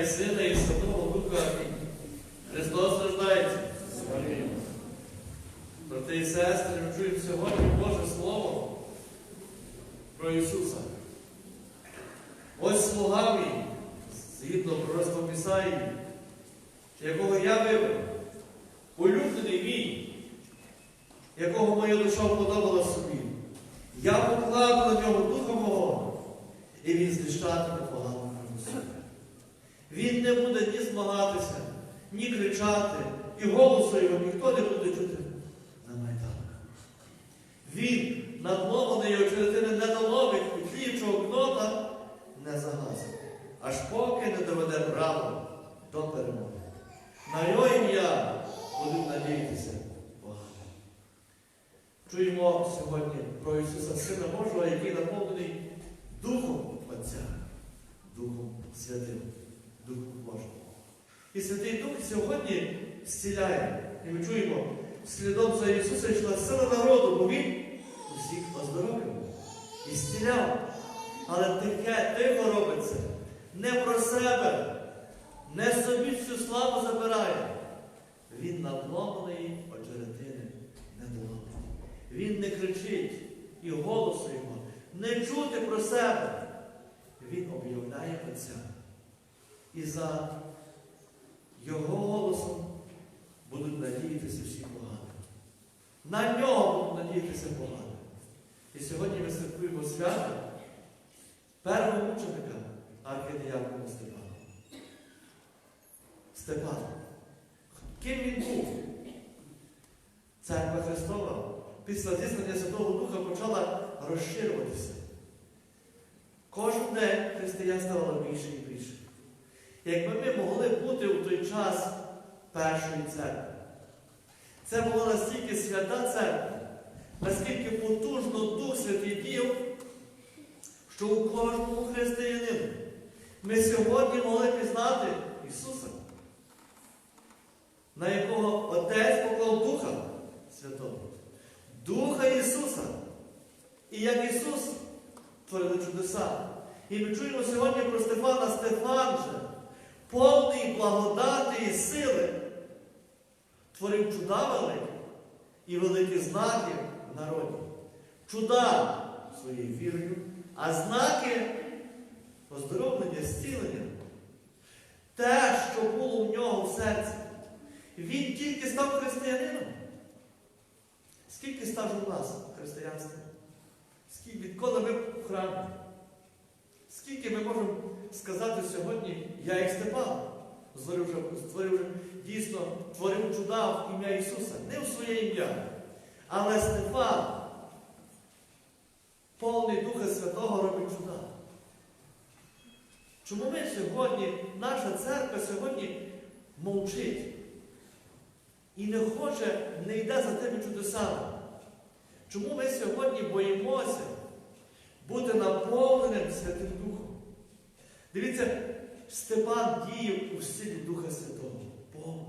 і Сина Святого Духа. Христос рождається. Брати і сестри, ми чуємо сьогодні Боже Слово про Ісуса. Ось слуга мій, згідно Ісаїї, якого я вибрав, улюблений мій, якого моя душа вподобала собі. Я покладу на нього духа мого, і він знищатиме. Він не буде ні змагатися, ні кричати, і голосу його ніхто не буде чути на майданах. Він надломаний його черетини не доловить, і тліючого гнота не загасить, аж поки не доведе право до перемоги. На його ім'я будуть надіятися багато. Чуємо сьогодні про Ісуса Сина Божого, який наповнений Духом Отця, Духом Святим, Духом Божим. І Святий Дух сьогодні зціляє. І ми чуємо, слідом за Ісуса йшла сила народу, бо Він усіх оздоровлював і зціляв. Але таке тихо робиться не про себе, не собі всю славу забирає. Він надломаний очеретини не доломить. Він не кричить і голосу його не чути про себе. Він об'являє Отця. І за його голосом будуть надіятися всі погано. На нього будуть надіятися погано. І сьогодні ми святкуємо свято першого мученика архідіякона Степана. Степан. Ким він був? Церква Христова після зізнання Святого Духа почала розширюватися. Кожен день християн ставало більше і більше. Якби ми могли бути у той час першої церкви, це була настільки свята церква, наскільки потужно Дух Святий діяв, що у кожному християнину ми сьогодні могли пізнати Ісуса, на якого Отець поклав Духа Святого. Духа Ісуса. І як Ісус творили чудеса. І ми чуємо сьогодні про Стефана Стефан же, повний благодати і сили, творив чуда великі і великі знаки в народі. Чуда своєю вірою, а знаки оздоровлення, зцілення. Те, що було в нього в серці. Він тільки став християнином. Скільки стажу у нас християнства? Скільки, відколи ми в храмі? Скільки ми можемо сказати сьогодні, я як Степан, створив створив дійсно творив чуда в ім'я Ісуса, не в своє ім'я. Але Стефан, повний Духа Святого, робить чуда. Чому ми сьогодні, наша церква сьогодні мовчить і не хоче, не йде за тими чудесами? Чому ми сьогодні боїмося бути наповненим Святим Духом? Дивіться, Степан діяв у силі Духа Святого. Повно.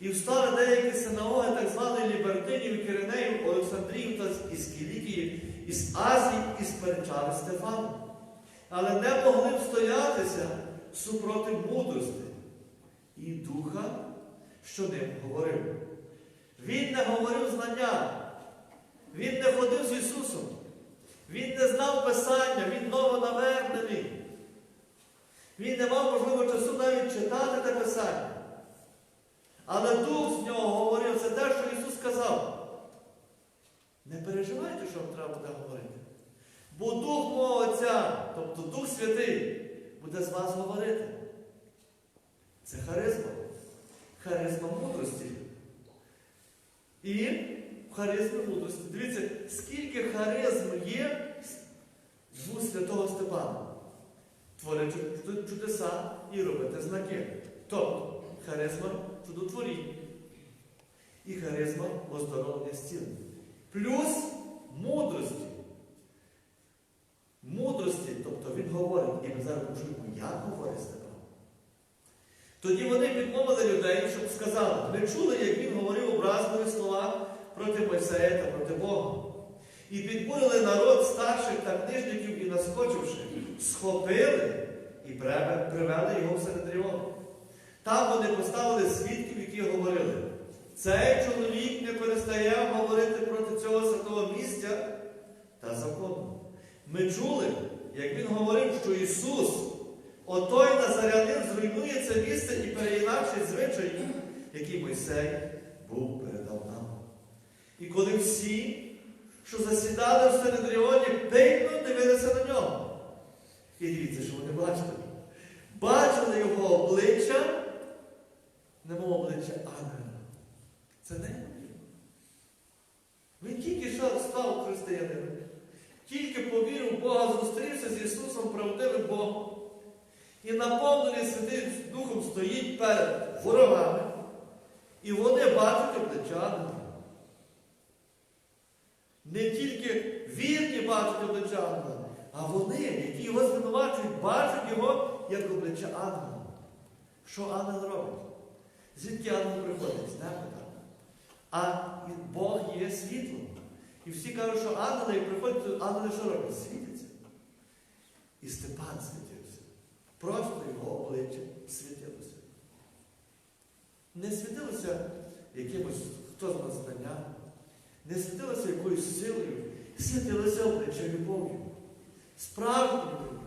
І встали деякі синагоги так званої Лібертинів, Киринеїв, Олександрів та із Кілікії, із Азії, і сперечали Стефаном. Але не могли встоятися супроти мудрості і духа, що ним говорив. Він не говорив знання. Він не ходив з Ісусом. Він не знав Писання, він новонавернений. Він не мав, можливо, часу навіть читати те Писання. Але Дух з нього говорив, це те, що Ісус сказав. Не переживайте, що вам треба буде говорити. Бо Дух мого Отця, тобто Дух Святий, буде з вас говорити. Це харизма. Харизма мудрості. І харизми мудрості. Дивіться, скільки харизм є в святого Степана. Творить чудеса і робити знаки. Тобто харизма чудотворіння. І харизма оздоровлення зцілення. Плюс мудрості. Мудрості, тобто він говорить, і ми зараз почуємо, як говорить Степан. Тоді вони підмовили людей, щоб сказали, ми чули, як він говорив образливі слова проти Мойсея та проти Бога. І підбурили народ старших та книжників і, наскочивши, схопили і привели його в Синедріон. Там вони поставили свідків, які говорили. Цей чоловік не перестає говорити проти цього святого місця та закону. Ми чули, як він говорив, що Ісус, отой Назарянин, зруйнує це місце і переінакшить звичаї, які Мойсей був передав нам. І коли всі, що засідали в Синедріоні, пильно дивилися на нього. І дивіться, що вони бачили. Бачили його обличчя, немов обличчя ангела. Це не Він тільки що став християнином, тільки повірив в Бога, зустрівся з Ісусом правдивим Богом. І наповнений Святим Духом стоїть перед ворогами. І вони бачать обличчя. Не тільки вірні бачать обличчя ангела, а вони, які його звинувачують, бачать його як обличчя ангела. Що ангел робить? Звідки ангел приходить? З неба так. А Бог є світлом. І всі кажуть, що ангели як приходять, ангели що роблять? Світяться. І Степан світився. Просто його обличчя світилося. Не світилося якимось, хто з нас знання, не світилося якоюсь силою, світилося обличчя любов'ю. Справжньою любов'ю.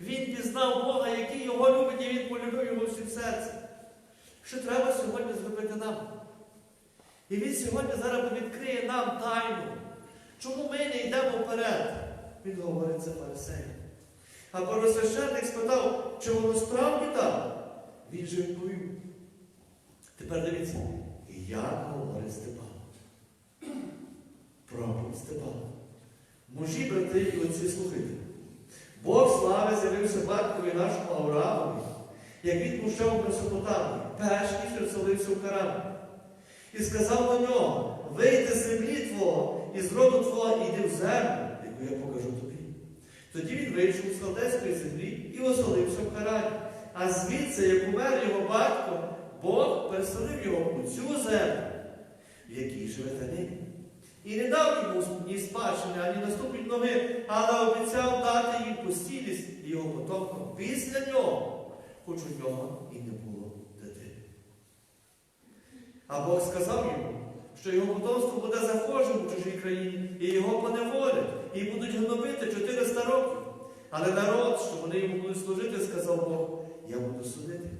Він пізнав Бога, який його любить, і він полюбив його всім серцем. Що треба сьогодні зробити нам? І він сьогодні зараз відкриє нам тайну. Чому ми не йдемо вперед? Він говорить це фарисеям. А первосвященник спитав, чи воно справді так? Він же відповів. Тепер дивіться, як говорить Степан. Проповідь Степан. Мужі, брати і отці слухайте. Бог слави з'явився батькові нашому Авраамові, як він пущав у Месопотамії, перш ніж розселився в Харан. І сказав до нього: вийди з землі твого і з роду твого іди в землю, яку я покажу тобі. Тоді він вийшов з Халдейської землі і оселився в Харані. А звідси, як умер його батько, Бог переселив його у цю землю, в якій живете нині. І не дав йому ні спадщини, ані наступні ноги, але обіцяв дати їм постійність його потомкам після нього, хоч у нього і не було дитини. А Бог сказав йому, що його потомство буде захожим у чужій країні, і його поневолять, і будуть гнобити 400 років. Але народ, що вони йому будуть служити, сказав Бог, я буду судити.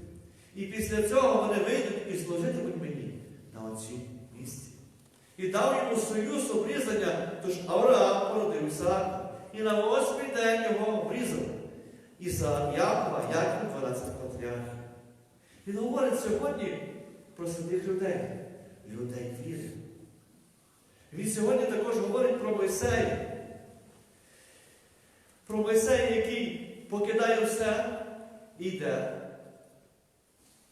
І після цього вони вийдуть і служитимуть мені на місці. І дав йому союз обрізання, тож Авраам породив Ісаака. І на восьмий день його обрізав. Ісаак Якова, Яків 12 патріархів. Він говорить сьогодні про святих людей, людей віри. Він сьогодні також говорить про Мойсея. Про Мойсея, який покидає все і йде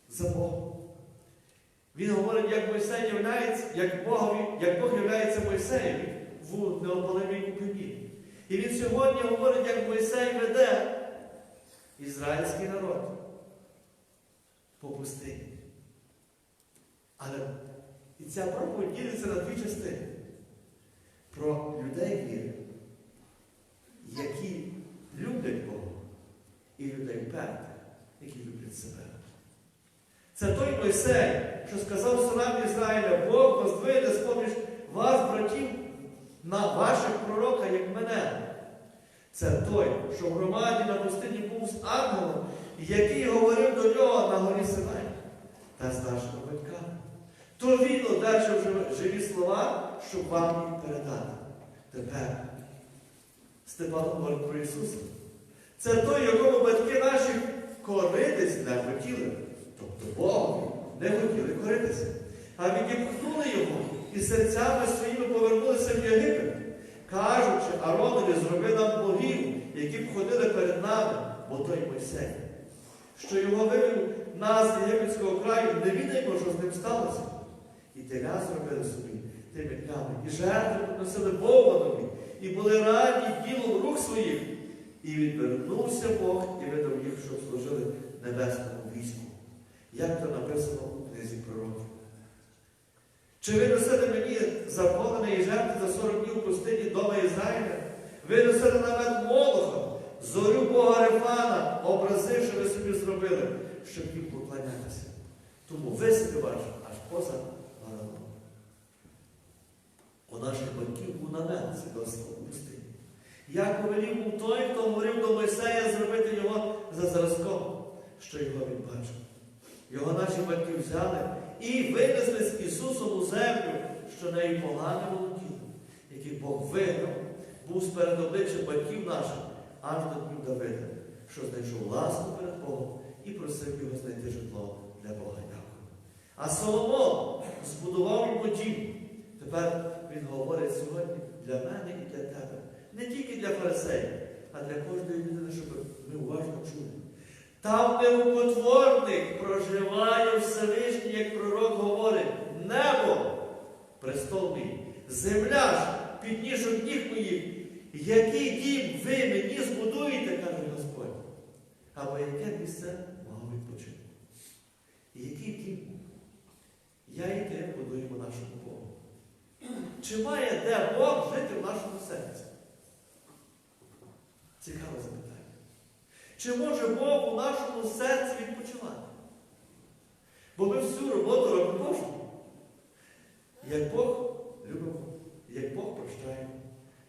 за Богом. Він говорить, як Мойсей являється, як, Богові, як Бог являється Мойсеєві в неопалимій купині. І він сьогодні говорить, як Мойсей веде ізраїльський народ по пустині. Але і ця проповідь ділиться на дві частини. Про людей віри, які люблять Бога, і людей впертих, які люблять себе. Це той Мойсей, що сказав синам Ізраїля, Бог воздвине з-поміж вас, братів, на ваших пророка, як мене. Це той, що в громаді на пустині був з ангелом, який говорив до нього на горі Синай та з нашими батьками. То він одержав живі слова, щоб вам їх передати. Тепер Степан говорить про Ісуса. Це той, якому батьки наші коритись не хотіли. Тобто Богові не хотіли коритися. А відіпхнули його і серцями своїми повернулися в Єгипет, кажучи, Аронові зроби нам богів, які б ходили перед нами, бо той Мойсей, що його вивів нас з єгипетського краю, не відаємо, що з ним сталося. І теля зробили собі тими днями, і жертви приносили Богу і були раді ділом рук своїх. І відвернувся Бог і видав їх, щоб служили небесному війську. Як то написано у книзі пророків. Чи ви носили мені заповненої жертви за 40 днів пустині дома Ізраїля? Ви носили намет Молоха, зорю Бога Рефана, образи, що ви собі зробили, щоб їм поклонятися. Тому висоти ваш аж поза вороном. У наших батьків був намет свідоцтво пустині. Як повелів був той, хто говорив до Мойсея зробити його за зразком, що його він бачив. Його наші батьки взяли і винесли з Ісусом у землю, що нею погано володіли, який Бог виграв, був сперед обличчя батьків наших, аж до днів Давида, що знайшов ласку перед Богом і просив його знайти житло для Бога Якова. А Соломон збудував йому дім. Тепер він говорить сьогодні для мене і для тебе. Не тільки для фарисеїв, а для кожної людини, щоб ми уважно чули. Там, де рукотворник проживає Всевишній, як пророк говорить, небо престол мій, земля ж підніжок ніг моїх, який дім ви мені збудуєте, каже Господь. Або яке місце мого відпочинку. Який дім я і ти будуємо нашому Богу. Чи має де Бог жити в нашому серці? Цікаве запитання. Чи може Бог у нашому серці відпочивати? Бо ми всю роботу робимо Божу. Як Бог любимо, як Бог прощаємо,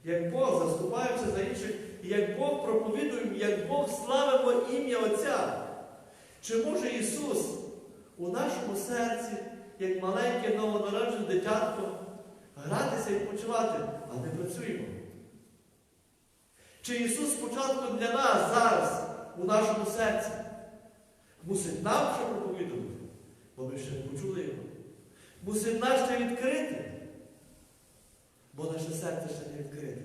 як Бог заступаємося за інших, як Бог проповідуємо, як Бог славимо ім'я Отця. Чи може Ісус у нашому серці, як маленьке новонароджене дитятко, гратися і відпочивати, а не працюємо? Чи Ісус спочатку для нас зараз у нашому серці мусить нам ще проповідувати, бо ми ще не почули Його. Мусить нас ще відкрити, бо наше серце ще не відкрите.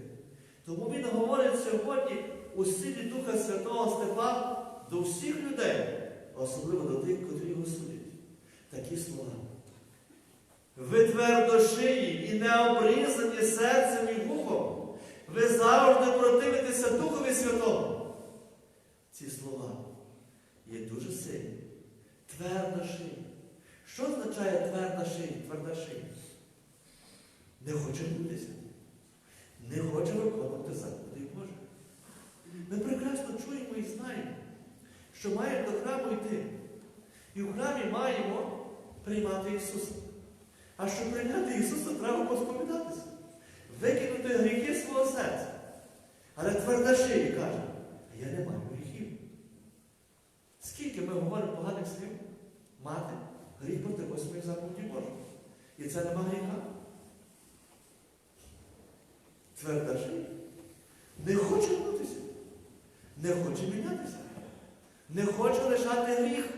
Тому Він говорить сьогодні у силі Духа Святого Степана до всіх людей, особливо до тих, котрі його судять. Такі слова. Ви твердошиї і не обрізані серцем і вухом. Ви завжди противитеся Духові Святому. Ці слова є дуже сильні. Тверда шия. Що означає тверда шия, тверда шия? Не хоче бутися. Не хоче виконувати заповіді Божі. Ми прекрасно чуємо і знаємо, що маємо до храму йти. І в храмі маємо приймати Ісуса. А щоб прийняти Ісуса, треба посповідатися викинути гріхи свого серця. Але тверда шиї каже, я не маю. Скільки ми говоримо поганих слів, мати гріх проти восьмої заповіді Божої. І це нема гріха. Тверда шия. Не хоче бутися, не хоче мінятися, не хоче лишати гріх.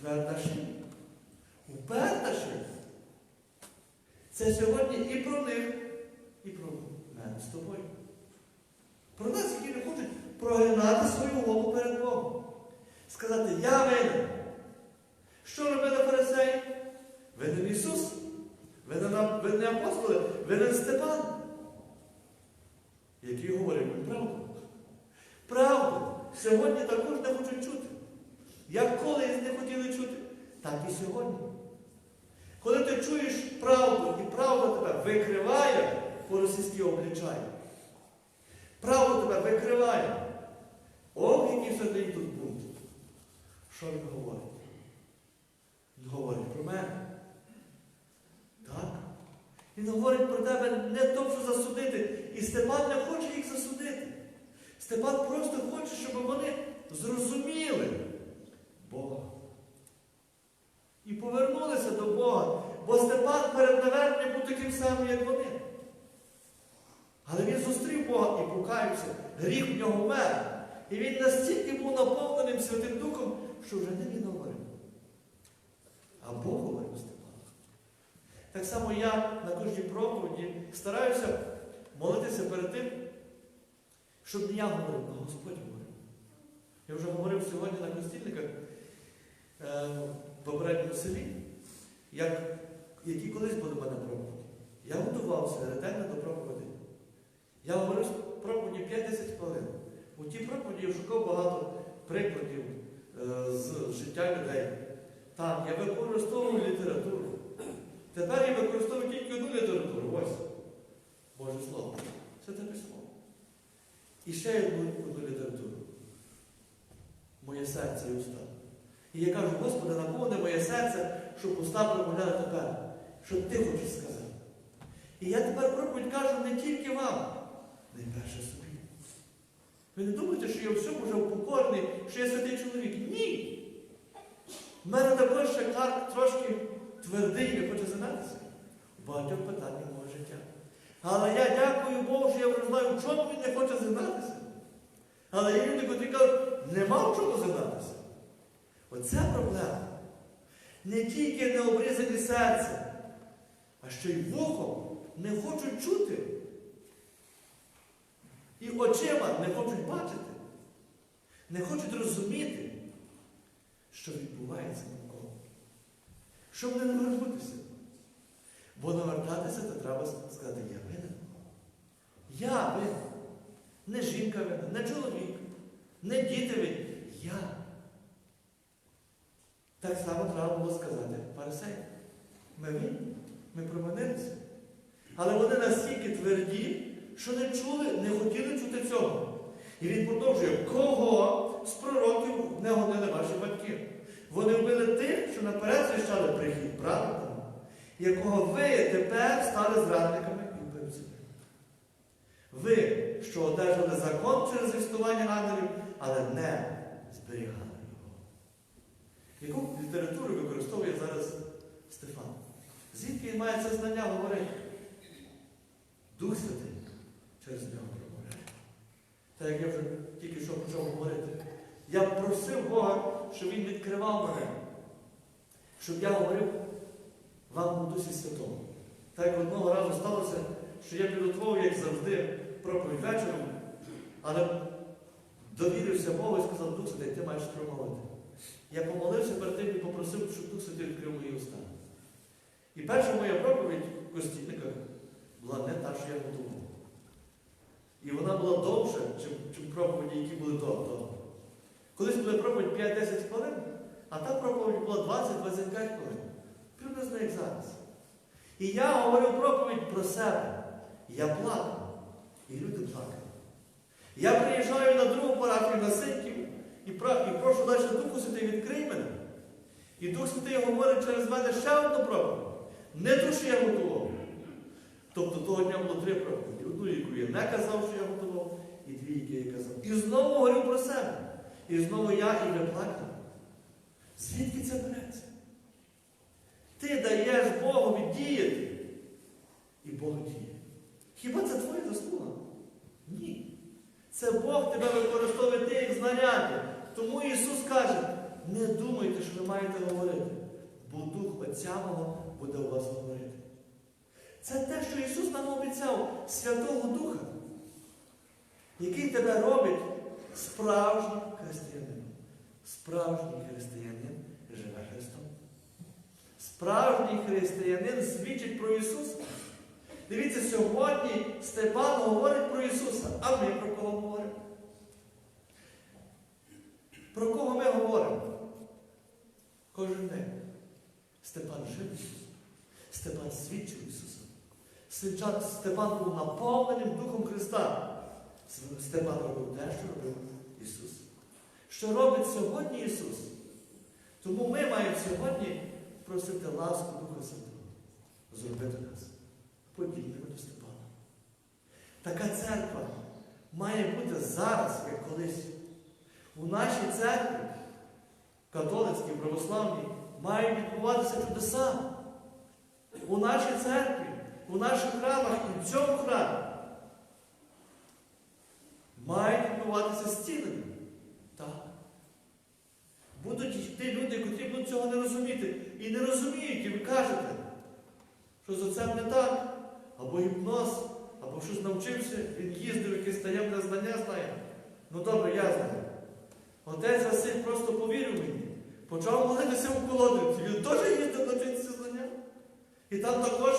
Тверда шия. Уперта шия. Це сьогодні і про них і про мене з тобою. Про нас, які не хочуть прогинати свою голову перед Богом. Сказати, я винен. Що робили фарисеї? Винен Ісус, винен, апостоли, винен Степан. Який говорив правду. Правду. Сьогодні також не хочуть чути. Як колись не хотіли чути, так і сьогодні. Коли ти чуєш правду, і правда тебе викриває, по-російськи обличає. Правда тебе викриває. О, який сьогодні тут бунт. Що він говорить? Він говорить про мене. Так? Він говорить про тебе не то, що засудити. І Степан не хоче їх засудити. Степан просто хоче, щоб вони зрозуміли Бога. І повернулися до Бога. Бо Степан перед наверненням був таким самим, як вони. Але він зустрів Бога і покаявся. Гріх в нього вмер. І він настільки був наповненим Святим Духом, що вже не він говорив. А Бог говорив Степану. Так само я на кожній проповіді стараюся молитися перед тим, щоб не я говорив, а Господь говорив. Я вже говорив сьогодні на костільниках е, в попередньому селі, як, які колись були в мене проповіді. Я готувався ретельно до проповіді. Я говорив проповіді 5-10 хвилин. У тій проповіді я шукав багато прикладів з життя людей. Там я використовував літературу. Тепер я використовую тільки одну літературу. Ось. Боже Слово. Це те письмо. І ще одну, одну літературу. моє серце і уста. І я кажу, Господи, наповни моє серце, щоб уста промовляли тепер, що ти хочеш сказати. І я тепер проповідь кажу не тільки вам, найперше. Ви не думаєте, що я в всьому вже упокорений, що я святий чоловік? Ні. У мене також ще Карп трошки твердий, не хоче занятися в багатьох питаннях мого життя. Але я дякую Богу, що я вже знаю, в чому він не хоче згинатися. Але є люди, котрі кажуть, нема в чому згинатися. Оце проблема. Не тільки не обрізані серце, а ще й вухом не хочуть чути. І очима не хочуть бачити, не хочуть розуміти, що відбувається навколо. Щоб не навернутися. Бо навертатися, то треба сказати, я винен. Я винен. Не жінка винна, не чоловік, не діти винні. Я. Так само треба було сказати Парисей. Ми винні, ми проманилися. Але вони настільки тверді, що не чули, не хотіли чути цього. І він продовжує, кого з пророків не гонили ваші батьки? Вони вбили тих, що наперед звіщали прихід праведному, якого ви тепер стали зрадниками і вбивцями. Ви, що одержали закон через звістування ангелів, але не зберігали його. Яку літературу використовує зараз Стефан? Звідки він має це знання говорити? Дух Святий через нього промовляє. Так як я вже тільки що почав говорити. Я просив Бога, щоб Він відкривав мене, щоб я говорив вам у Дусі Святому. Так як одного разу сталося, що я підготував, як завжди, проповідь вечором, але довірився Богу і сказав, Дух Святий, ти маєш промовити. Я помолився перед тим і попросив, щоб Дух Святий відкрив мої уста. І перша моя проповідь в Костільниках була не та, що я готував. І вона була довша, чим, проповіді, які були до того. Колись була проповідь 5-10 хвилин, а та проповідь була 20-25 хвилин. Приблизно як зараз. І я говорив проповідь про себе. Я плакав. І люди плакали. Я приїжджаю на другу парафію на Синьків і, про- і прошу далі Духу Святий відкрий мене. І Дух Святий говорить через мене ще одну проповідь. Не ту, я готував. Тобто того дня було три проповіді. Одну, яку я не казав, що я готував, і дві, які я казав. І знову говорю про себе. І знову я і ви плакали. Звідки це береться? Ти даєш Богові діяти. І Бог діє. Хіба це твоя заслуга? Ні. Це Бог тебе використовує ти як знаряддя. Тому Ісус каже, не думайте, що ви маєте говорити, бо Дух Отця мого буде у вас говорити. Це те, що Ісус нам обіцяв Святого Духа, який тебе робить справжнім християнином. Справжній християнин живе Христом. Справжній християнин свідчить про Ісуса. Дивіться, сьогодні Степан говорить про Ісуса. А ми про кого говоримо? Про кого ми говоримо? Кожен день. Степан жив. Степан свідчив Ісуса. Степан був наповненим Духом Христа. Степан робив те, що робив Ісус. Що робить сьогодні Ісус? Тому ми маємо сьогодні просити ласку Духа Святого. Зробити нас подібними до Степана. Така церква має бути зараз, як колись. У нашій церкві, католицькій, православній, мають відбуватися чудеса. У нашій церкві, у наших храмах і в цьому храмі мають відбуватися зцілення. Так. Будуть йти люди, котрі будуть цього не розуміти. І не розуміють, і ви кажете, що з отцем не так, або гіпноз, або щось навчився, він їздив, якесь таємне знання знає. Ну добре, я знаю. Отець Василь просто повірив мені. Почав молитися у колодниці. Він теж їздив навчитися знання. І там також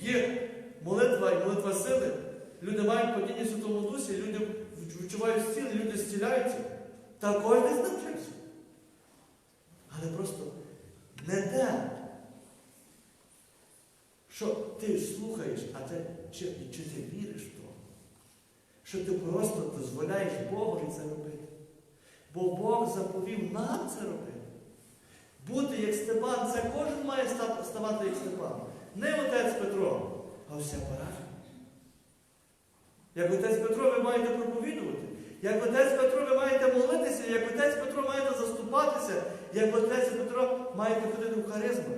є молитва і молитва сили. Люди мають падіння в Святому Дусі, люди відчувають зціл, люди зціляються. Також десь навчився. Але просто не те, що ти слухаєш, а ти, чи, чи ти віриш в то, що ти просто дозволяєш Богові це робити. Бо Бог заповів нам це робити. Бути як Степан, це кожен має ставати як Степан. Не отець Петро, а вся парафія. Як отець Петро ви маєте проповідувати. Як отець Петро ви маєте молитися, як отець Петро маєте заступатися, як отець Петро маєте ходити в харизму.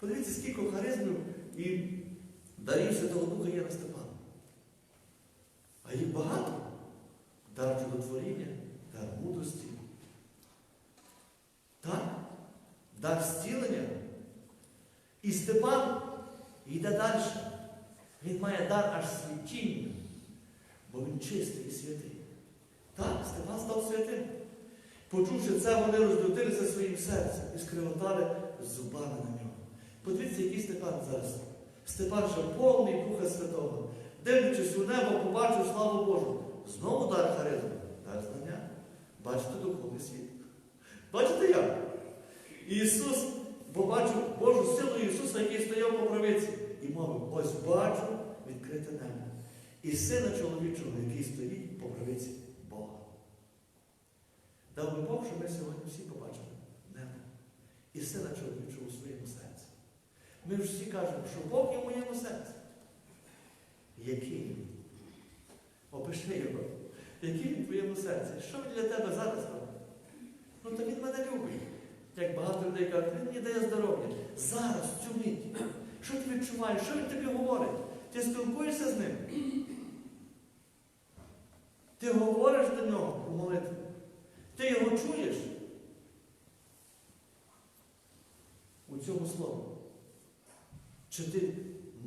Подивіться, скільки харизмів і дарів Святого Духа є на Степана. А їх багато. Дар чудотворіння, дар мудрості. Так? Дар зцілення. І Степан йде далі. Він має дар аж свідчіння, бо він чистий і святий. Так, Степан став святим. Почувши це, вони розлютилися своїм серцем і скривотали зубами на нього. Подивіться, який Степан зараз. Степан ще повний Духа Святого. Дивлячись у небо, побачив славу Божу. Знову дар харизми, дар знання. Бачите духовний світ. Бачите як? Ісус побачив Божу силу Ісуса, який стояв по правиці, і мовив, ось бачу відкрите небо. І сина чоловічого, який стоїть по правиці Бога. Дав би Бог, щоб ми сьогодні всі побачили небо і сина чоловічого у своєму серці. Ми ж всі кажемо, що Бог є в моєму серці. Який? Опиши його. Який він в твоєму серці? Що він для тебе зараз робить? Ну то він мене любить. Як багато людей кажуть, він мені дає здоров'я. Зараз, цю мить. Що ти відчуваєш? Що він тобі говорить? Ти спілкуєшся з ним? Ти говориш до нього у молитві? Ти його чуєш? У цьому слові. Чи ти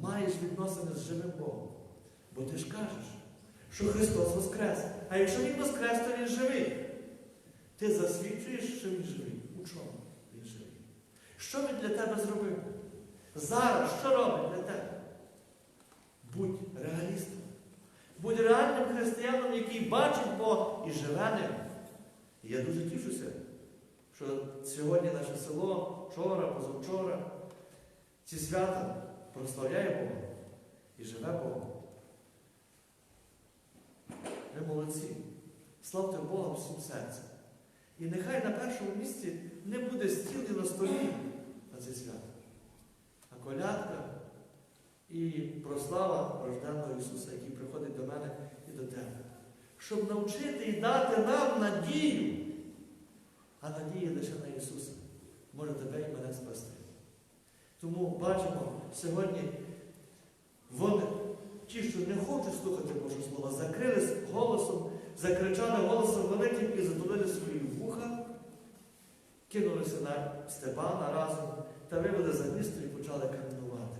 маєш відносини з живим Богом? Бо ти ж кажеш, що Христос Воскрес. А якщо Він Воскрес, то Він живий. Ти засвідчуєш, що Він живий. У чому? Що Він для тебе зробив? Зараз що робить для тебе? Будь реалістом. Будь реальним християнином, який бачить Бога і живе ним. І я дуже тішуся, що сьогодні наше село, вчора, позавчора, ці свята прославляє Бога і живе Богом. Ви молодці. Славте Бога всім серцем. І нехай на першому місці не буде стіл і на столі на це свято, а колядка і прослава рожденного Ісуса, який приходить до мене і до тебе. Щоб навчити і дати нам надію, а надія лише на Ісуса може тебе і мене спасти. Тому бачимо сьогодні вони, ті, що не хочуть слухати Боже Слово, закрились голосом, закричали голосом великим і затулили свої вуха, кинулися на Степана разом та вивели за місто і почали каменувати.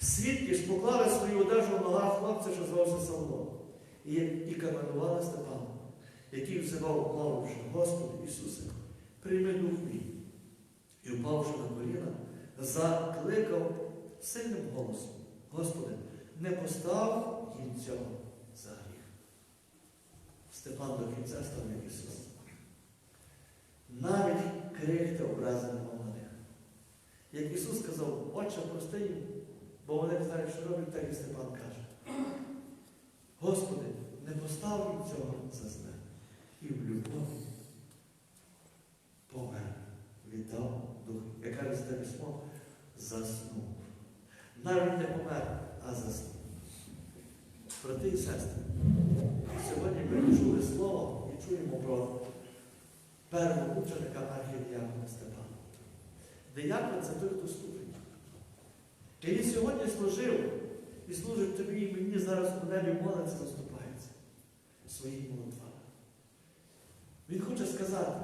Свідки ж поклали свою одежу в ногах хлопця, що звався Савло, і, і каменували Степана, який взивав, мовивши, Господи Ісусе, прийми дух мій. І впавши на коліна, закликав сильним голосом. Господи, не постав їм цього за гріх. Степан до кінця став як Ісус. Навіть крихти образи нема на них. Як Ісус сказав, Отче, прости їм, бо вони не знають, що роблять, так і Степан каже. Господи, не постав їм цього за зле. І в любові помер, віддав дух. Як каже це письмо, заснув. Навіть не помер, а заснув. Брати і сестри, сьогодні ми чули слово і чуємо про першого ученика архідіакона Степана. Диякон це той, хто служить. І він сьогодні служив і служить тобі, і мені зараз у небі молиться, заступається своїми молитвами. Він хоче сказати,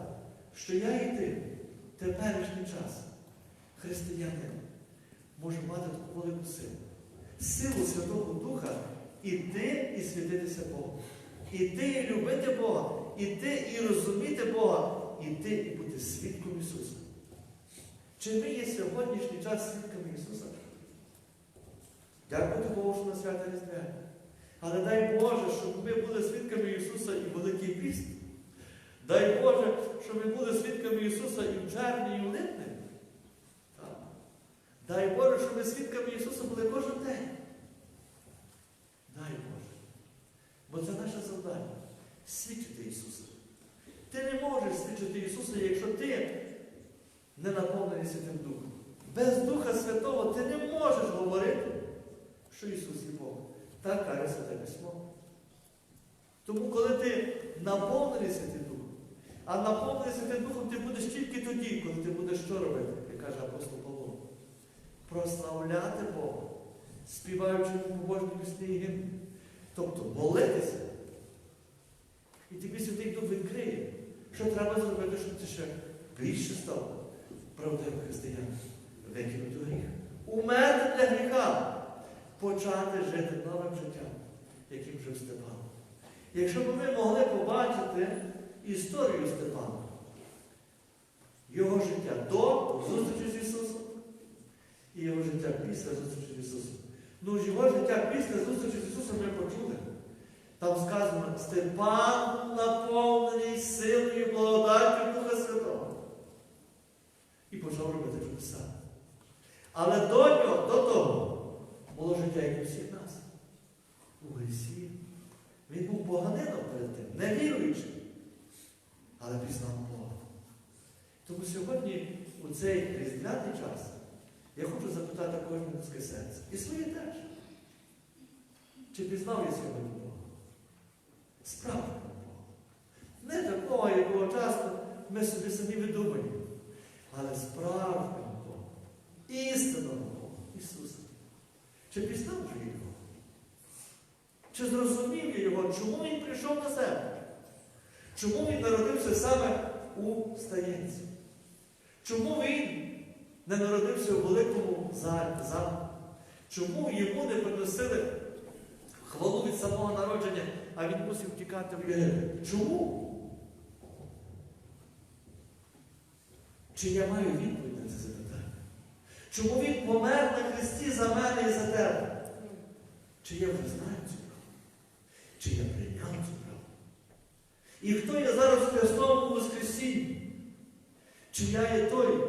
що я і ти теперішній час, християнин, може мати таку велику силу. Силу Святого Духа іти і святитися Богу. Іти і любити Бога, іти і розуміти Бога, іти і бути свідком Ісуса. Чи ми є сьогоднішній час свідками Ісуса? Дякувати Богу, що на свято Різдвяне. Але дай Боже, щоб ми були свідками Ісуса і Великий Піст. Дай Боже, щоб ми були свідками Ісуса і в червні, і в липні. Дай Боже, щоб ми свідками Ісуса були кожен день. Дай Боже. Бо це наше завдання свідчити Ісуса. Ти не можеш свідчити Ісуса, якщо ти не наповнений Святим Духом. Без Духа Святого ти не можеш говорити, що Ісус є Бог. Так каже Святе Письмо. Тому, коли ти наповнений Святим Духом, а наповнений Святим Духом ти будеш тільки тоді, коли ти будеш що робити, як каже апостол Павло. Прославляти Бога, співаючи побожні пісні і гімни. Тобто молитися. І тобі Святий Дух відкриє, що треба зробити, щоб ти ще більше став правдивим християнам, викинути гріх. Умерти для гріха, почати жити новим життям, яким жив Степан. Якщо б ми могли побачити історію Степана, його життя до зустрічі з Ісусом і його життя після зустрічі з Ісусом. Ну, його життя після зустрічі з Ісусом ми почули. Там сказано, Степан наповнений силою благодаттю Духа Святого. І почав робити чудеса. Але до нього, до того, було життя, як у всіх нас. У грісі. Він був поганином перед тим, невіруючим, але пізнав Бога. Тому сьогодні, у цей різдвяний час, я хочу запитати кожне людське серце. І своє теж. Чи пізнав я сьогодні Справжнього Бога. Не такого, якого часто ми собі самі видумаємо, але справжнього Бога. Істинного Бога, Ісуса. Чи пізнав вже його? Чи зрозумів його, чому він прийшов на землю? Чому він народився саме у стаєнці? Чому він не народився у великому замку? Чому йому не приносили хвалу від самого народження, а він мусив тікати в Єгипет? Чому? Чи я маю відповідь на це запитання? Чому він помер на хресті за мене і за тебе? Чи я вже знаю цю правду? Чи я прийняв цю правду? І хто я зараз в Христовому Воскресінні? Чи я є той,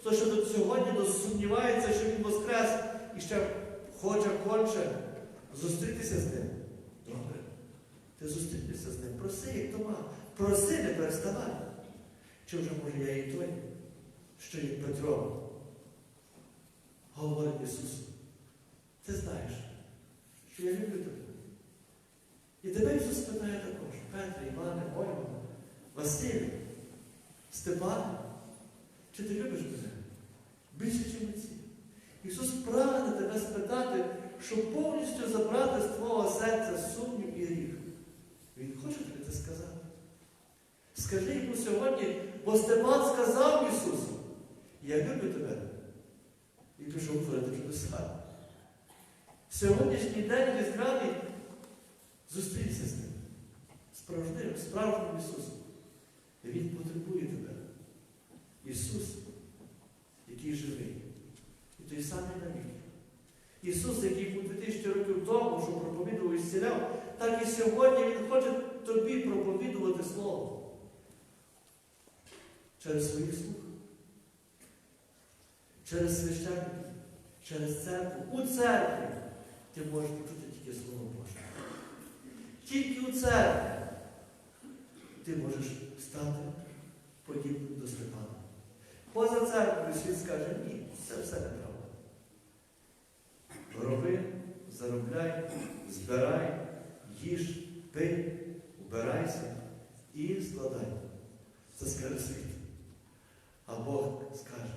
хто ще до сьогодні сумнівається, що він воскрес і ще хоче конче зустрітися з ним? Добре. Ти зустрінешся з ним. Проси, як Тома. Проси, не переставай. Чи вже може я і той, що як Петро говорить Ісусу? Ти знаєш, що я люблю тебе. І тебе Ісус питає також, Петре, Іване, Ольга, Василь, Степан, чи ти любиш мене? Більше, ніж ці. Ісус прагне тебе спитати, щоб повністю забрати з твого серця сумнів і гріх. Він хоче тобі це сказати. Скажи йому сьогодні, бо Степан сказав Ісусу, я люблю тебе. І пішов творити чудеса. Сьогоднішній день різдвяний зустрінься з ним. Справжнім, справжнім Ісусом. І Він потребує тебе. Ісус, який живий. І той самий навіки. Ісус, який був 2000 років тому, що проповідував і зціляв, так і сьогодні Він хоче тобі проповідувати Слово. Через своїх слуг. Через священників, через церкву. У церкві ти можеш почути тільки Слово Боже. Тільки у церкві ти можеш стати подібним до Степана. Поза церквою світ скаже, ні, це все неправда. Роби, заробляй, збирай, їж, пий, вбирайся і складай. Це скаже світ. А Бог скаже,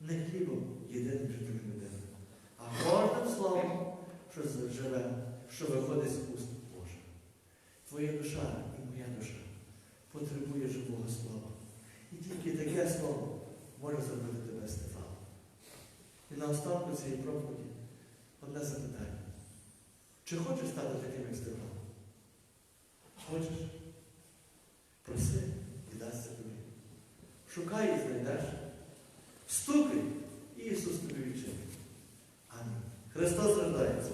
не хлібом єдиним життям людини, а кожним словом, що живе, що виходить з уст Божих. Твоя душа і моя душа потребує живого слова. І тільки таке слово може зробити тебе Стефаном. І на останку цієї проповіді одне запитання. Чи хочеш стати таким, як Степан? Хочеш? Проси і дасться тобі. Шукай і знайдеш. Стукай і Ісус тобі відчинить. Амінь. Христос рождається.